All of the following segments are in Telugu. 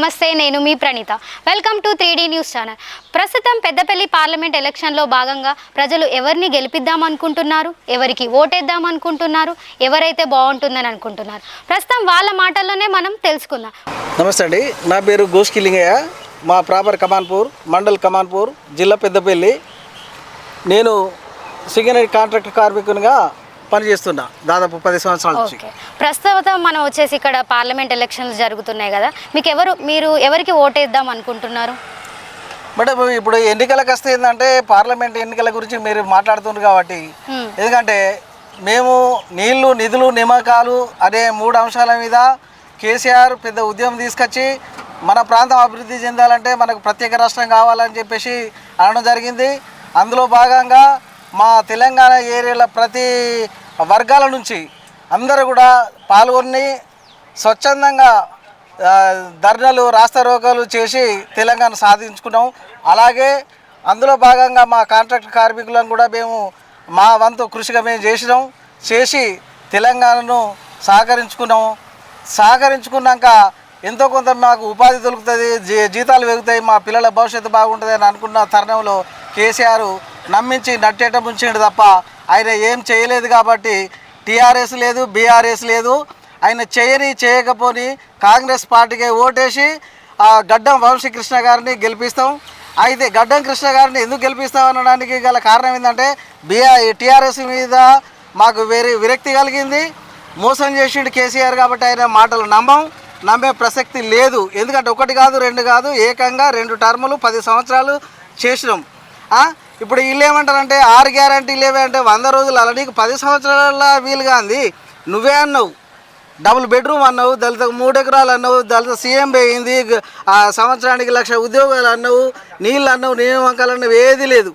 నమస్తే నేను మీ Praneetha. Welcome to three D news channel. ప్రస్తుతం పెద్దపల్లి పార్లమెంట్ ఎలక్షన్లో భాగంగా ప్రజలు ఎవరిని గెలిపిద్దాం అనుకుంటున్నారు ఎవరికి ఓటేద్దాం అనుకుంటున్నారు ఎవరైతే బాగుంటుందని అనుకుంటున్నారు. ప్రస్తుతం వాళ్ళ మాటల్లోనే మనం తెలుసుకుందాం. నమస్తే అండి నా పేరు గోష్కిలింగయ్య మా ప్రాపర్ కమాన్పూర్ మండల్ కమాన్పూర్ జిల్లా పెద్దపల్లి. నేను సింగరేణి కాంట్రాక్ట్ కార్మికునిగా పనిచేస్తున్నా దాదాపు పది సంవత్సరాల నుంచి. ప్రస్తుతం మనం వచ్చేసి ఇక్కడ పార్లమెంట్ ఎలక్షన్లు జరుగుతున్నాయి కదా మీకు ఎవరు మీరు ఎవరికి ఓటేద్దాం అనుకుంటున్నారు? మేడం ఇప్పుడు ఎన్నికలకు వస్తే ఏంటంటే పార్లమెంట్ ఎన్నికల గురించి మీరు మాట్లాడుతున్నారు కాబట్టి. ఎందుకంటే మేము నీళ్ళు నిధులు నియామకాలు అనే మూడు అంశాల మీద కేసీఆర్ పెద్ద ఉద్యమం తీసుకొచ్చి మన ప్రాంతం అభివృద్ధి చెందాలంటే మనకు ప్రత్యేక రాష్ట్రం కావాలని చెప్పేసి అనడం జరిగింది. అందులో భాగంగా మా తెలంగాణ ఏరియాల ప్రతి వర్గాల నుంచి అందరూ కూడా పాల్గొని స్వచ్ఛందంగా ధర్నలు ధర్నాలు చేసి తెలంగాణ సాధించుకున్నాం. అలాగే అందులో భాగంగా మా కాంట్రాక్ట్ కార్మికులను కూడా మేము మా వంతు కృషిగా మేము చేసినాం. చేసి తెలంగాణను సహకరించుకున్నాము సహకరించుకున్నాక ఎంతో కొంత మాకు ఉపాధి దొరుకుతుంది జీ- జీతాలు పెరుగుతాయి మా పిల్లల భవిష్యత్తు బాగుంటుంది అని అనుకున్న తరుణంలో కేసీఆర్ నమ్మించి నట్టేట ముంచిండు తప్ప ఆయన ఏం చేయలేదు కాబట్టి టీఆర్ఎస్ లేదు బీఆర్ఎస్ లేదు. ఆయన చేయని చేయకపోని కాంగ్రెస్ పార్టీకి ఓటేసి ఆ గడ్డం వంశీకృష్ణ గారిని గెలిపిస్తాం. అయితే గడ్డం కృష్ణ గారిని ఎందుకు గెలిపిస్తాం అనడానికి గల కారణం ఏంటంటే బీఆర్ టీఆర్ఎస్ మీద మాకు వేరే విరక్తి కలిగింది. మోసం చేసిండు కేసీఆర్ కాబట్టి ఆయన మాటలు నమ్మం. నమ్మే ప్రసక్తి లేదు. ఎందుకంటే ఒకటి కాదు రెండు కాదు ఏకంగా రెండు టర్ములు పది సంవత్సరాలు చేసినాం. ఇప్పుడు వీళ్ళు ఏమంటారంటే ఆరు గ్యారంటీలు లేవంటే అంటే వంద రోజులు అలా నీకు పది సంవత్సరాల వీలుగా అంది. నువ్వే అన్నావు. డబుల్ బెడ్రూమ్ అన్నావు దళిత మూడు ఎకరాలు అన్నావు దళిత సీఎం పోయింది ఆ సంవత్సరానికి లక్ష ఉద్యోగాలు అన్నావు నీళ్ళు అన్నావు నియామకాలు అన్నావు ఏది లేదు.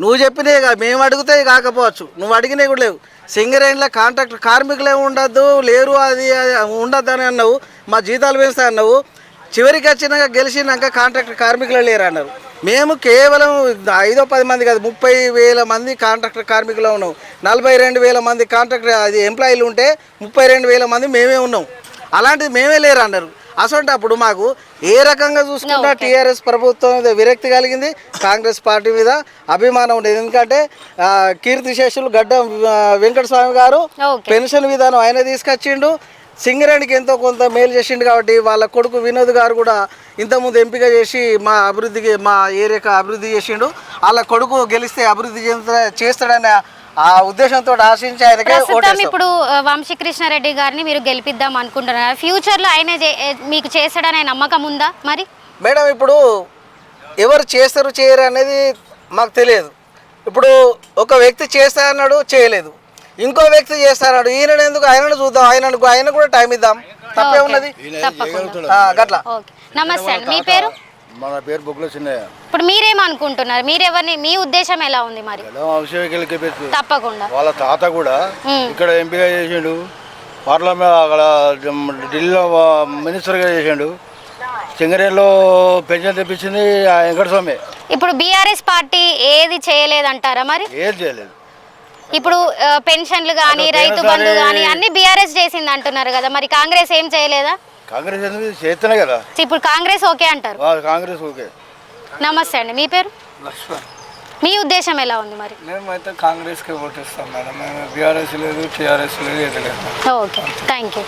నువ్వు చెప్పినే కాదు మేము అడిగితే కాకపోవచ్చు. నువ్వు అడిగినవి కూడా లేవు. సింగరేణిలో కాంట్రాక్ట్ కార్మికులు ఏమి ఉండద్దు లేరు అది అది ఉండద్దు అని అన్నావు. మా జీతాలు పెంచుతా అన్నావు. చివరికి వచ్చినాక గెలిచినాక కాంట్రాక్ట్ కార్మికులు లేరు అన్నారు మేము కేవలం ఐదో పది మంది కాదు ముప్పై వేల మంది కాంట్రాక్టర్ కార్మికులు ఉన్నాం. నలభై రెండు వేల మంది కాంట్రాక్టర్ అది ఎంప్లాయీలు ఉంటే ముప్పై రెండు వేల మంది మేమే ఉన్నాం. అలాంటిది మేమే లేరు అన్నారు. అసలు అప్పుడు మాకు ఏ రకంగా చూసుకున్నా టీఆర్ఎస్ ప్రభుత్వం మీద విరక్తి కలిగింది. కాంగ్రెస్ పార్టీ మీద అభిమానం ఉండేది. ఎందుకంటే కీర్తిశేషులు గడ్డ వెంకట స్వామి గారు పెన్షన్ విధానం ఆయన తీసుకొచ్చిండు. సింగరేణికి ఎంతో కొంత మేలు చేసిండు కాబట్టి వాళ్ళ కొడుకు వినోద్ గారు కూడా ఇంతకుముందు ఎంపిక చేసి మా అభివృద్ధికి మా ఏరియాకి అభివృద్ధి చేసిండు. వాళ్ళ కొడుకు గెలిస్తే అభివృద్ధి చేస్తాడనే ఆ ఉద్దేశంతో ఆశించి ఆయనకే ప్రస్తుతం ఇప్పుడు వంశీకృష్ణారెడ్డి గారిని మీరు గెలిపిద్దాం అనుకుంటున్నారు? ఫ్యూచర్లో ఆయన మీకు చేస్తాడనే నమ్మకం ఉందా మరి? మేడం ఇప్పుడు ఎవరు చేస్తారు చేయరు అనేది మాకు తెలియదు. ఇప్పుడు ఒక వ్యక్తి చేస్తా అన్నాడు చేయలేదు. ఇంకో వ్యక్తి చేస్తాడు ఈయన ఎందుకు? ఆయనను చూద్దాం. ఆయనకు ఆయన కూడా టైం ఇద్దాం. తప్పే ఉన్నది? తప్పకుండా. ఆ, గట్ల. ఓకే. నమస్తే అండి. మీ పేరు? మన పేరు బొగ్గుల చిన్నయ్య. ఇప్పుడు మీరేమనుకుంటున్నారు? మీరెవరిని? మీ ఉద్దేశం ఎలా ఉంది మరి? ఎలా అభిషేకాలకి పెట్టి తప్పకుండా. వాళ్ళ తాత కూడా. ఇక్కడ ఎంపిక చేసిండు. పార్లమెంట్ అక్కడ ఢిల్లీలో మినిస్టర్గా చేసిండు. సింగరేణిలో పెన్షన్ తెప్పించింది ఆ వెంకటస్వామి. ఇప్పుడు బీఆర్ఎస్ పార్టీ ఏది చేయలేదంటారా మరి? ఏది చేయలేదు. ఇప్పుడు పెన్షన్లు కానీ రైతు బంధు కానీ అన్ని బీఆర్ఎస్ చేసింది అంటున్నారు కదా. మరి కాంగ్రెస్ ఏం చేయలేదా? కాంగ్రెస్ ఎందుకు చేస్తేనే కదా. ఇప్పుడు కాంగ్రెస్ ఓకే అంటారు. కాంగ్రెస్ ఓకే. నమస్తే అండి. మీ పేరు? మీ ఉద్దేశం ఎలా ఉంది మరి? మేమైతే కాంగ్రెస్కి ఓటేస్తాం మేడం. మేము బీఆర్ఎస్ లేదు టీఆర్ఎస్ లేదు ఓకే. Thank you